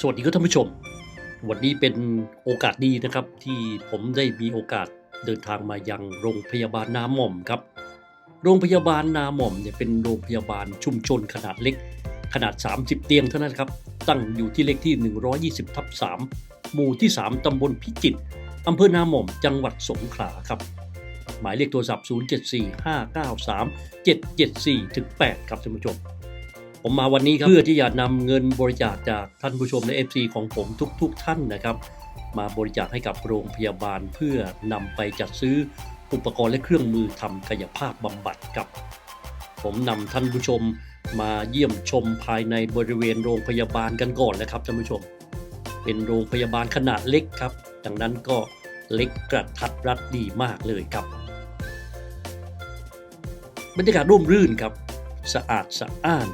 สวัสดีครับท่านผู้ชม วันนี้เป็นโอกาสดีนะครับ ที่ผมได้มีโอกาสเดินทางมายังโรงพยาบาลนาหม่อมครับ โรงพยาบาลนาหม่อมเนี่ยเป็นโรงพยาบาลชุมชนขนาดเล็ก ขนาด 30 เตียงเท่านั้นครับ ตั้งอยู่ที่เลขที่ 120ทับ3หมู่ที่ 3 ตำบลพิจิตรอำเภอนาหม่อมจังหวัดสงขลาครับ หมายเลขโทรศัพท์ 074 593 774-8 ครับท่านผู้ชม ผมมาวันนี้ครับเพื่อที่จะนำเงินบริจาคจากท่านผู้ชมและ FC ของผมทุกๆทท่านนะครับ มาบริจาคให้กับโรงพยาบาลเพื่อนำไปจัดซื้ออุปกรณ์และเครื่องมือทำกายภาพบำบัดครับ ผมนำท่านผู้ชมมาเยี่ยมชมภายในบริเวณโรงพยาบาลกันก่อนนะครับท่านผู้ชม เป็นโรงพยาบาลขนาดเล็กครับ ดังนั้นก็เล็กกระทัดรัดดีมากเลยครับ บรรยากาศร่มรื่นครับ สะอาดสะอ้าน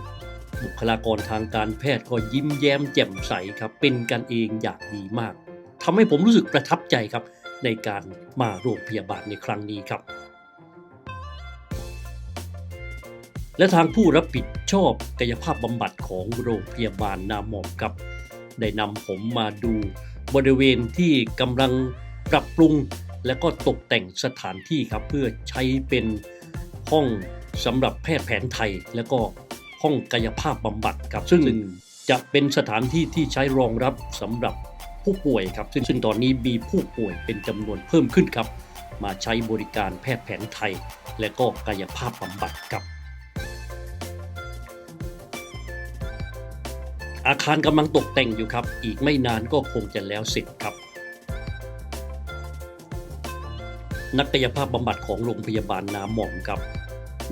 บุคลากรทางการแพทย์ก็ยิ้มแย้มแจ่มใสครับ เป็นกันเองอย่างดีมากทำให้ผมรู้สึกประทับใจครับ ในการมาโรงพยาบาลในครั้งนี้ครับ และทางผู้รับผิดชอบกายภาพบำบัดของโรงพยาบาลนาหมอมครับ ได้นำผมมาดูบริเวณที่กำลังปรับปรุงและก็ตกแต่งสถานที่ครับเพื่อใช้เป็นห้องสำหรับแพทย์แผนไทย และก็ ห้องกายภาพบำบัดครับ ซึ่งจะเป็นสถานที่ที่ใช้รองรับสำหรับผู้ป่วยครับ ซึ่งซึ่งตอนนี้มีผู้ป่วยเป็นจำนวนเพิ่มขึ้นครับ มาใช้บริการแพทย์แผนไทย และก็กายภาพบำบัดครับ อาคารกำลังตกแต่งอยู่ครับ อีกไม่นานก็คงจะแล้วเสร็จครับนักกายภาพบำบัดของโรงพยาบาลนาหม่อมครับ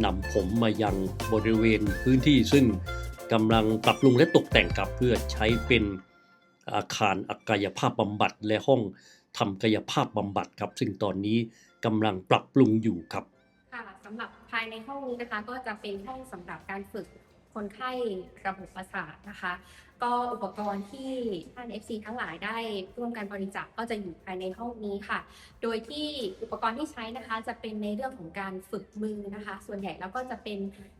นำผมมายังบริเวณพื้นที่ซึ่งกำลังปรับปรุงและตกแต่งกับเพื่อใช้เป็นอาคารกายภาพบำบัดและห้องทำกายภาพบำบัดครับ ซึ่งตอนนี้กำลังปรับปรุงอยู่ครับ ค่ะสำหรับภายในห้องนะคะก็จะเป็นห้องสำหรับการฝึก คนไข้ระบบประสาทนะคะ ก็อุปกรณ์ที่ท่าน FC ทั้งหลายได้ร่วมกันบริจาคก็จะอยู่ภายในห้องนี้ค่ะ โดยที่อุปกรณ์ที่ใช้นะคะจะเป็นในเรื่องของการฝึกมือนะคะ ส่วนใหญ่แล้วก็จะเป็น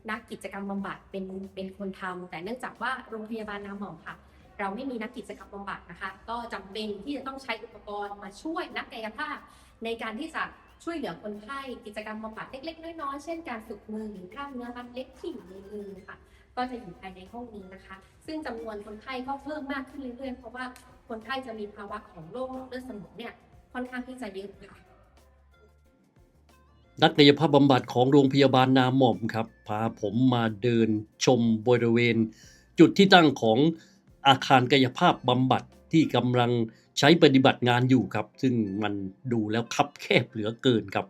นักกิจกรรมบำบัดเป็นเป็นคนทำแต่เนื่องจากว่าโรงพยาบาลนาหมอมค่ะ เราไม่มีนักกิจกรรมบำบัดนะคะ ก็จำเป็นที่จะต้องใช้อุปกรณ์มาช่วยนักกายภาพในการที่จะ ช่วยเหลือคนไข้กิจกรรมบำบัดเล็ก ๆ น้อยๆเช่นการฝึกมือหรือกล้ามเนื้อมัดเล็กที่อยู่ในมือค่ะ ก็จะอยู่ภายในห้องนี้นะคะ ซึ่งจำนวนคนไข้ก็เพิ่มมากขึ้นเรื่อยๆ เพราะว่าคนไข้จะมีภาวะของโรคเลือดสมองเนี่ยค่อนข้างที่จะเยอะค่ะนักกายภาพบำบัดของโรงพยาบาลนาหม่อมครับ พาผมมาเดินชมบริเวณ จุดที่ตั้งของ อาคารกายภาพบำบัดที่กำลังใช้ปฏิบัติงานอยู่ครับ ซึ่งมันดูแล้วคับแคบเหลือเกินครับ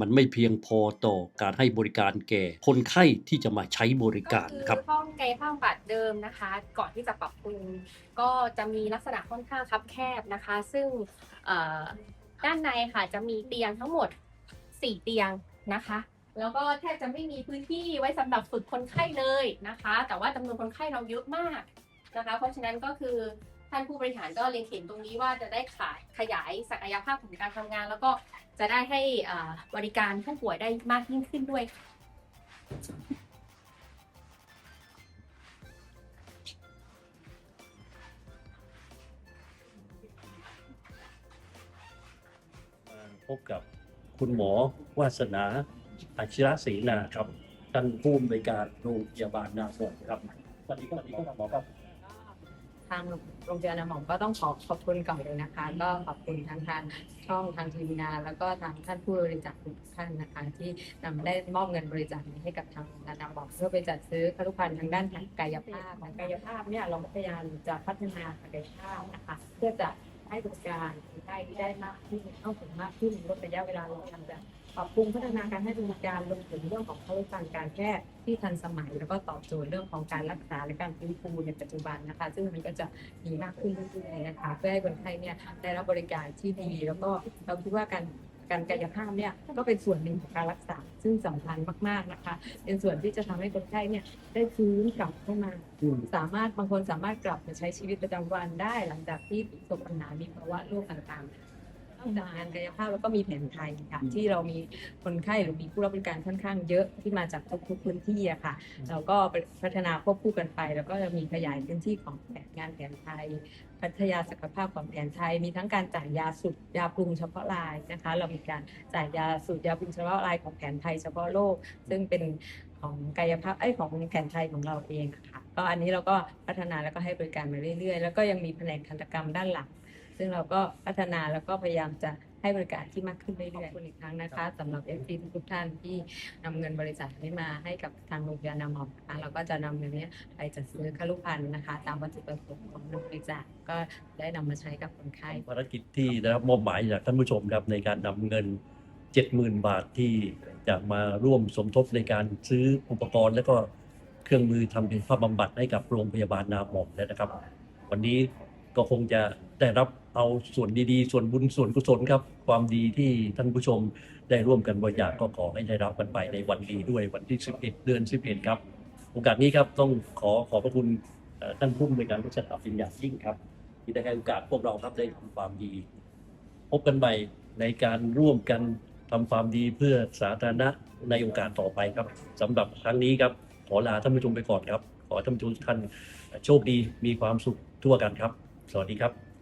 มันไม่เพียงพอต่อการให้บริการแก่คนไข้ที่จะมาใช้บริการครับก็คือห้องกายภาพบำบัดเดิมนะคะ ก่อนที่จะปรับปรุงก็จะมีลักษณะค่อนข้างคับแคบนะคะ ซึ่งด้านในค่ะจะมีเตียงทั้งหมด 4 เตียงนะคะแล้วก็แทบจะไม่มีพื้นที่ไว้สำหรับฝึกคนไข้เลยนะคะ แต่ว่าจำนวนคนไข้เราเยอะมาก นะคะ เพราะฉะนั้นก็คือท่านผู้บริหารก็เล็งเห็นตรงนี้ว่าจะได้ขายขยายศักยภาพของการทำงาน แล้วก็จะได้ให้บริการผู้ป่วยได้มากยิ่งขึ้นด้วยพบกับคุณหมอวาสนาอาชิระศรีนาครับท่านผู้อำนวยการโรงพยาบาลนาสวนครับสวัสดีครับสวัสดีครับหมอครับางโรงพยาบาลน้ำหมองก็ต้องขอขอบคุณก่อนเลยนะคะ ก็ขอบคุณทางทางช่องทางทีวีนาแล้วก็ทางท่านผู้บริจาคทุกท่านนะคะ ที่นำได้มอบเงินบริจาคนี้ให้กับทางโรงพยาบาลน้ำหมองเพื่อไปจัดซื้อผลิตภัณฑ์ทางด้านกายภาพของกายภาพเนี่ยเราพยายามจะพัฒนาศักยภาพนะคะเพื่อจะให้บริการไข้ที่ได้มากขึ้นเข้าถึงมากขึ้นลดระยะเวลาลงทำแบบ ปรับปรุงพัฒนาการให้บริการรวมถึงเรื่องของผลิตภัณฑ์การแพทย์ที่ทันสมัย แล้วก็ตอบโจทย์เรื่องของการรักษาและการฟื้นฟูในปัจจุบันนะคะ ซึ่งมันก็จะมีมากขึ้นเรื่อยๆนะคะเพื่อให้คนไข้เนี่ยได้รับบริการที่ดี แล้วก็เราคิดว่าการการกายภาพเนี่ยก็เป็นส่วนหนึ่งของการรักษา ซึ่งสำคัญมากๆนะคะ เป็นส่วนที่จะทำให้คนไข้เนี่ยได้ฟื้นกลับเข้ามา สามารถบางคนสามารถกลับมาใช้ชีวิตประจำวันได้หลังจากที่ประสบปัญหามีภาวะโรคต่างๆ อกจากงานกายภาพแล้วก็มีแผนไทยค่ะที่เรามีคนไข้หรือมีผู้รับบริการค่อนข้างเยอะที่มาจากทุกๆพื้นที่อะค่ะเราก็พัฒนาควบคู่กันไป แล้วก็จะมีขยายพื้นที่ของแผนงานแผนไทย พัฒนาศักยภาพของแผนไทย มีทั้งการจ่ายยาสูตรยาปรุงเฉพาะรายนะคะ เรามีการจ่ายยาสูตรยาปรุงเฉพาะรายของแผนไทยเฉพาะโรคซึ่งเป็นของกายภาพไอ้ยของแผนไทยของเราเองอะค่ะก็อันนี้เราก็พัฒนาแล้วก็ให้บริการมาเรื่อยๆ แล้วก็ยังมีแผนกทันตกรรมด้านหลัง ซึ่งเราก็พัฒนาแล้วก็พยายามจะให้บริการที่มากขึ้นเรื่อยๆขอบคุณอีกครั้งนะคะสำหรับ f อทุกๆท่านที่นำเงินบริจาคนี้มาให้กับทางโรงพยาบาลนามอมนะคะเราก็จะนำเงินนี้ไปจัดซื้อคลุภัณฑ์นะคะ ตามวัตถุประสงค์ของเงินบริจาคก็ได้นำมาใช้กับคนไข้ภารกิจที่ได้รับมอบหมายจากท่านผู้ชมครับในการนำเงิน 70,000 บาทที่จะมาร่วมสมทบในการซื้ออุปกรณ์ และก็เครื่องมือทำเป็นภาพบำบัดให้กับโรงพยาบาลนาหมอมนะครับ วันนี้ ก็คงจะได้รับเอาส่วนดีๆ ส่วนบุญส่วนกุศลครับ ความดีที่ท่านผู้ชมได้ร่วมกันบริจาคก็ขอให้ได้รับกันไปในวันดีด้วยวันที่ 11 เดือน 11 ครับ โอกาสนี้ครับต้องขอขอบพระคุณท่านผู้อำนวยการบริษัทอับเป็นอย่างยิ่งครับที่ได้ให้โอกาสพวกเราครับได้ทำความดี พบกันใหม่ในการร่วมกันทำความดีเพื่อสาธารณะในโอกาสต่อไปครับสำหรับครั้งนี้ครับ ขอลาท่านผู้ชมไปก่อนครับ ขอท่านผู้ชมทุกท่านโชคดีมีความสุขทั่วกันครับ สวัสดีครับ